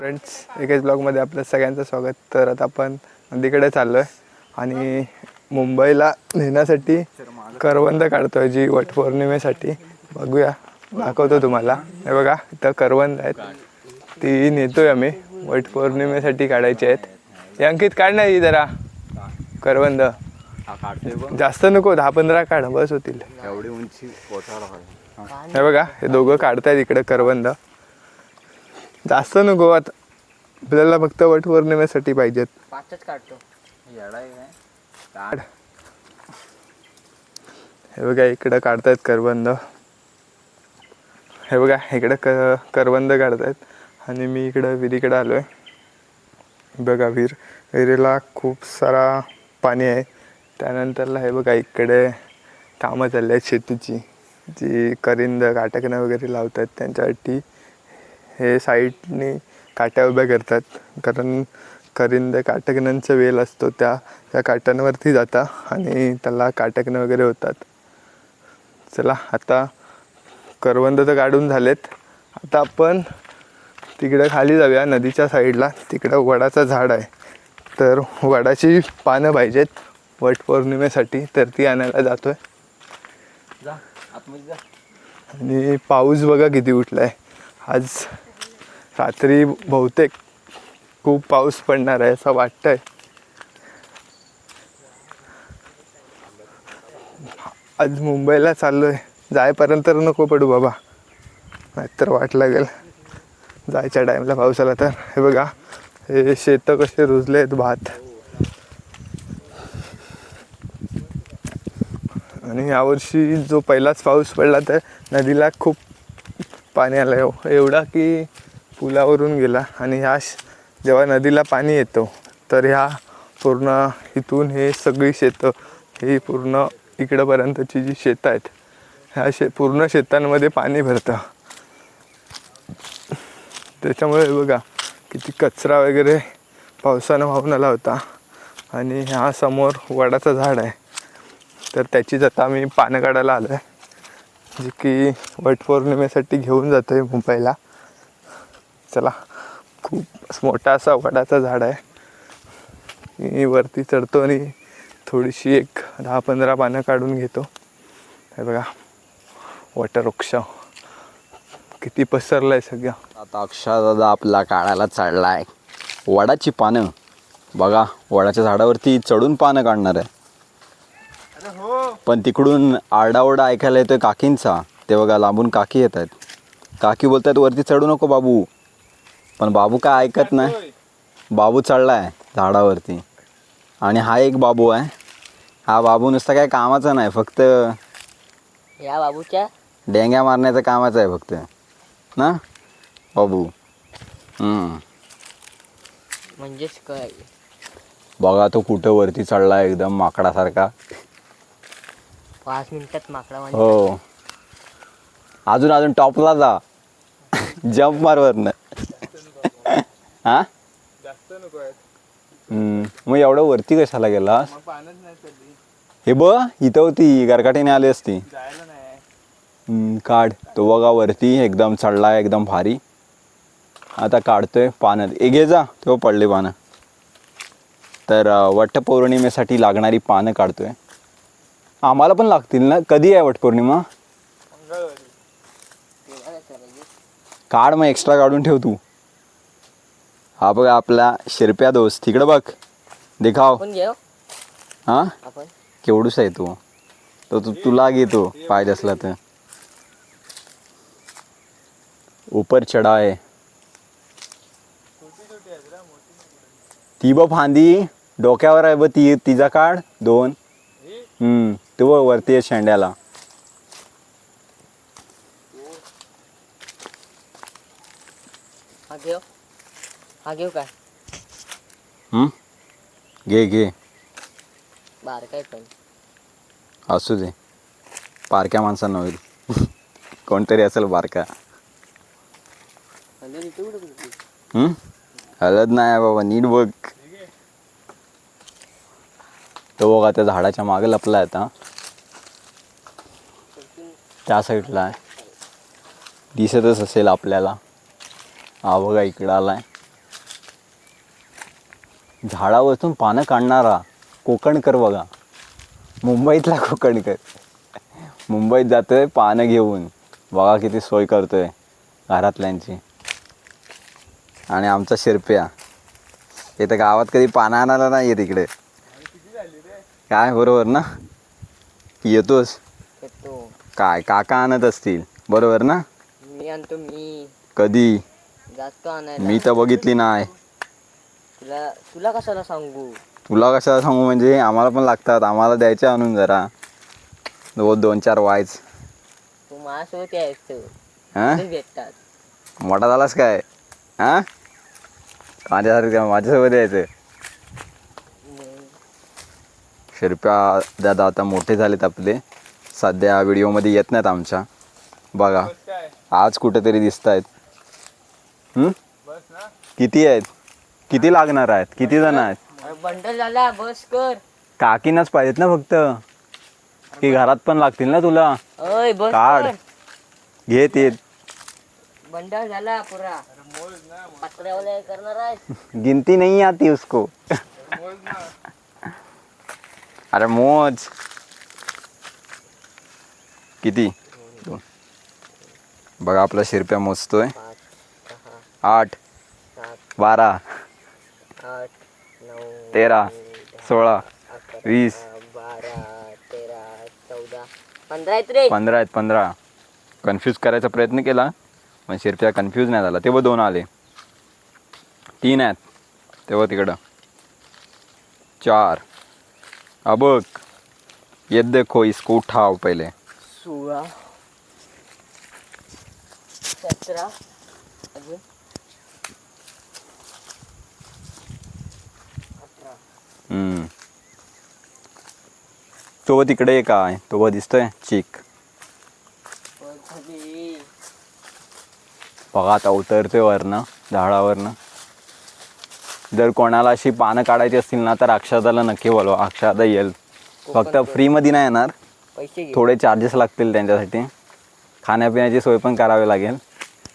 Friends एकेच ब्लॉगमध्ये आपलं सगळ्यांचं स्वागत. तर आता आपण नदीकडे चाललो आहे आणि मुंबईला नेण्यासाठी करवंद काढतो आहे जी वटपौर्णिमेसाठी. बघूया दाखवतो तुम्हाला. हे बघा इथं करवंद आहेत. ती नेतोय आम्ही. वटपौर्णिमेसाठी काढायची आहेत. हे अंकित काढ नाही जरा. करवंद. हा जास्त नको दहा पंधरा काढ बस होतील. एवढी उंची हा. हे बघा हे दोघं काढतायत इकडे करवंद. जास्त नको आता आपल्याला फक्त वटपौर्णिमेसाठी पाहिजेत. पाचच काढतो. येडा आहे काय? काढ. हे बघा इकडं काढतायत करबंद हे बघा इकडं क करबंद काढतायत. आणि मी इकडं विहिरीकडं आलो आहे बघा विहीर विहिरीला खूप सारा पाणी आहे. त्यानंतरला हे बघा इकडे कामं चालली आहेत शेतीची. जी करिंद काटकनं वगैरे लावतात त्यांच्यासाठी हे साईडनी काट्या उभ्या करतात. कारण करिंद काटकनांचा वेल असतो त्या त्या काट्यांवरती जाता आणि त्याला काटकनं वगैरे होतात. चला आता करवंद तर काढून झालेत. आता आपण तिकडं खाली जाऊया नदीच्या साईडला. तिकडं वडाचं झाड आहे. तर वडाची पानं पाहिजेत. वटपौर्णिमेसाठी तर ती आणायला जातोय. जा आतमध्ये जा. आणि पाऊस बघा किती उठला आहे आज रात्री बहुतेक खूप पाऊस पडणार आहे असं वाटतंय. आज मुंबईला चाललो आहे जायपर्यंत तर नको पडू बाबा. नाहीतर वाट लागेल. जायच्या टाईमला पाऊस आला तर. हे बघा हे शेतं कसे रुजले आहेत भात. आणि यावर्षी जो पहिलाच पाऊस पडला तर नदीला खूप पाणी आलं हो. एवढा की पुलावरून गेला आणि ह्या श- जेव्हा नदीला पाणी येतो तर ह्या पूर्ण इथून हे सगळी शेतं ही पूर्ण इकडंपर्यंतची जी शेतं आहेत ह्या शे पूर्ण शेतांमध्ये पाणी भरतं. त्याच्यामुळे बघा किती कचरा वगैरे पावसानं वाहून आला होता आणि ह्या समोर वडाचं झाड आहे. तर त्याचीच आता आम्ही पानं काढायला आलो आहे जी की वटपौर्णिमेसाठी घेऊन जातो आहे मुंबईला. चला खूप मोठा असा वडाचा झाड आहे. मी वरती चढतो आणि थोडीशी एक दहा पंधरा पानं काढून घेतो. हे बघा वटवृक्ष किती पसरलं आहे सगळं. आता अक्षा दादा आपला काढायला चढलाय वडाची पानं. बघा वडाच्या झाडावरती चढून पानं काढणार आहे. पण तिकडून आरडाओरडा ऐकायला येतोय काकींचा. ते बघा लांबून काकी येत आहेत. काकी बोलतात वरती चढू नको बाबू. पण बाबू काय ऐकत नाही. बाबू चढलाय झाडावरती. आणि हा एक बाबू आहे. हा बाबू नुसता काय कामाचा नाही फक्त या बाबूच्या? डेंग्या मारण्याचं कामाचं आहे फक्त. ना? बाबू. हम्म. म्हणजेच काय? बघा तो कुठं वरती चढला एकदम माकडासारखा. पाच मिनिटात माकडा म्हणजे हो. अजून अजून टॉपला जा. जम्प मार वरनं. हा? जास्त नको आहेत. हम्म. मग एवढं वरती कशाला गेलास? मग पानच नाही चढली हे बघ इथं होती गरकाटीने आली असती. जायला नाही. हम्म, काढ. तो बघा वरती एकदम चढला एकदम भारी. आता काढतोय पानं ए घे जा तो पडले पानं. तर अं, वटपौर्णिमेसाठी लागणारी पानं काढतोय. आम्हाला पण लागतील ना? कधी आहे वटपौर्णिमा? मंगळवारी. काढ मग एक्स्ट्रा काढून ठेव तू. हा बघा आपला शिरप्या दोस्त. तिकडं बघ. देखाव. घेऊ? हा? आपण. केवढूस आहे तू. तो तू तुला घेतो. पाहिजे असला तर. ऊपर चढा आहे. ती बघ फांदी. डोक्यावर आहे बघ ती. तिचा काढ. दोन. हम्म. तो बघ वरती आहे शेंड्याला. हा घेऊ. हा घेऊ काय घे घे. बार काय पण. असू दे. बारक्या माणसांना होईल. कोणतरी असेल बारका. म्हणजे कुठं कुठे हलत नाही आहे बाबा नीट बघ. तो बघा त्या झाडाच्या मागे लपला आता. त्या साईडला आहे. दिसतच असेल आपल्याला. हा बघा इकडं आलाय. झाडावरतून पानं काढणारा कोकणकर बघा. मुंबईतला कोकणकर. मुंबईत जातोय पानं घेऊन. बघा किती सोय करतोय घरातल्यांची. आणि आमचा शिरप्या. इथं गावात कधी पानं आणायला नाही येत इकडे काय बरोबर ना? येतोस. येतो. काय काका आणत असतील. बरोबर ना? मी आणतो मी. कधी? जातो आणायला. मी तर बघितली नाही. तुला तुला कशाला सांगू? तुला कशाला सांगू म्हणजे आम्हाला पण लागतात आम्हाला द्यायचे आणून जरा. दोन दोन चार वायच तू माझ्यासोबत यायचं. हां? ते भेटतात. मोठा झालास काय? हां? माझ्यासारखं माझ्यासोबत यायचं. शिरप्या दादा आता मोठे झालेत आपले. सध्या व्हिडिओमध्ये येत नाहीत आमच्या. बघा आज कुठेतरी दिसत आहेत बस ना. किती आहेत? किती लागणार आहेत? किती जण आहेत? बंडल झाला बस कर. काकीनाच पाहिजेत ना फक्त. की घरात पण लागतील ना तुला? अय बस काढ. कर. घे ते बंडल झाला पुरा. पत्र्यावाला करणार आहे गिनती नहीं आती उसको. अरे मोज. किती? दोन. बघा आपला शिरप्या मोजतोय. आठ. बारा. आठ नऊ तेरा सोळा अकरा वीस बारा तेरा चौदा पंधरा आहेत रे. पंधरा आहेत पंधरा. कन्फ्यूज करायचा प्रयत्न केला पण शिरप्या कन्फ्यूज नाही झाला. तेव्हा दोन आले. तीन आहेत. तेव्हा तिकडं. चार. अबक येत देखो इसको उठाव पहिले. सोळा सतरा अजून अठरा हम्म. तो तिकडे काय? तो दिसतोय? चिक. बघा आता उतरतोय वरनं झाडावरनं. जर कोणाला अशी पानं काढायची असतील ना तर अक्षदाला नक्की बोलवा. अक्षदा येईल. फक्त फ्रीमध्ये नाही येणार. पैसे घे. थोडे चार्जेस लागतील त्यांच्यासाठी. खाण्यापिण्याची सोय पण करावी लागेल.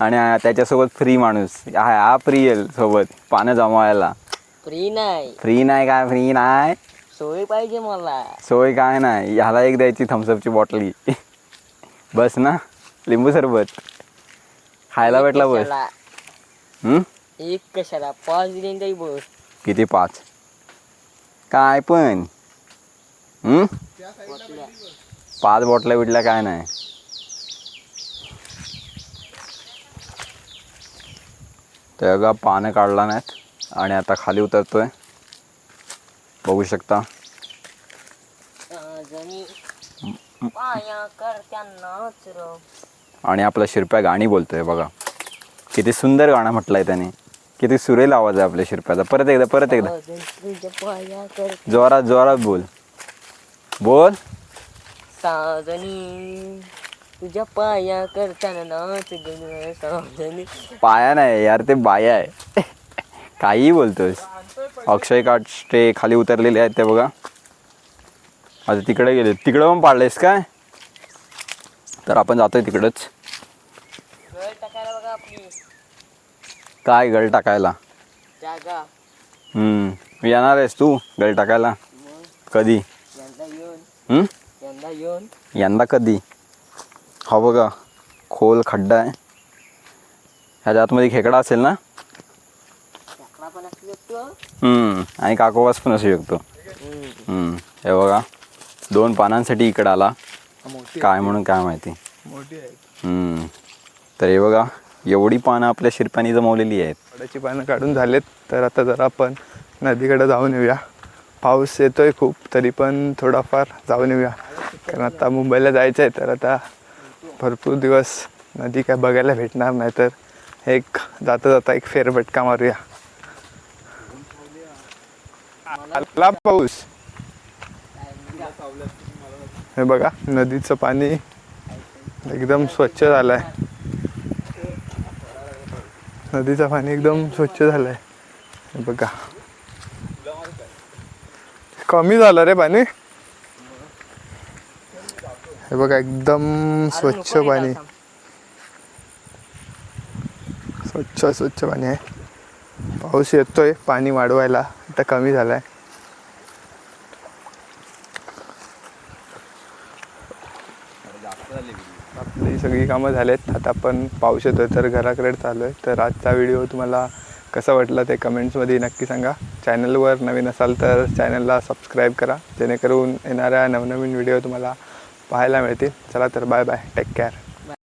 आणि आ- त्याच्यासोबत फ्री माणूस. हा फ्री येईल सोबत. पानं जमवायला. फ्री नाही. फ्री नाही काय? फ्री नाही. सोय पाहिजे मला. सोय काय नाही. ह्याला एक द्यायची थम्सअपची बॉटली बस ना. लिंबू सरबत. खायला भेटला बस. कशाला? हम्म? एक कशाला? पाच दिले तरी बस. किती पाच? काय पण. हम्म? पाच बॉटल्या बिटल्या काय नाही. ते बघा पानं काढला नाहीत. आणि आता खाली उतरतोय. बघू शकता. आणि आपला शिरप्या गाणी बोलतोय बघा. किती सुंदर गाणं म्हटलंय त्याने. किती सुरेल आवाज आहे आपल्या शिरप्याचा. परत एकदा परत एकदा. जोरात जोरात बोल. बोल. साजनी तुझ्या पाया करताना नाच पाया नाही यार ते बाया आहे. काहीही बोलतोस अक्षय काष्टे खाली उतरलेले आहेत ते बघा. आता तिकडे गेले. तिकडं पण पाडलेस काय? तर आपण जातोय तिकडंच. काय गळ टाकायला? हम्म. येणार आहेस तू गळ टाकायला? कधी? यंदा हम्म? यंदा कधी? हा बघा. खोल खड्डा आहे. ह्याच्या आतमध्ये खेकडा असेल ना? पण असू शकतो हम्म, आणि काकोवास पण असू शकतो. हम्म, हे बघा दोन पानांसाठी इकडं आला. काय म्हणून काय माहिती? मोठी आहे. हम्म. तर हे बघा एवढी पानं आपल्या शिरप्याने जमवलेली आहेत. झाडाची पानं काढून झालेत तर आता जरा आपण नदीकडे जाऊन येऊया. पाऊस येतोय खूप तरी पण थोडाफार जाऊन येऊया. कारण आता मुंबईला जायचं आहे तर आता भरपूर दिवस नदी काय बघायला भेटणार नाही तर एक जाता जाता एक फेरफटका मारूया. आला पाऊस. हे बघा नदीचं पाणी एकदम स्वच्छ झालं आहे नदीचं पाणी एकदम स्वच्छ झालंय. बघा. कमी झालं रे पाणी. हे बघा एकदम स्वच्छ पाणी. स्वच्छ स्वच्छ पाणी आहे. पाऊस येतोय पाणी वाढवायला आता कमी झाला आहे आपली सगळी कामं झालेत. आता आपण पाऊस येतोय तर घराकडे चालू आहे तर आजचा व्हिडिओ तुम्हाला कसा वाटला ते कमेंट्समध्ये नक्की सांगा. चॅनलवर नवीन असाल तर चॅनलला सबस्क्राईब करा. जेणेकरून येणाऱ्या नवनवीन व्हिडिओ तुम्हाला पाहायला मिळतील. चला तर बाय बाय. Take care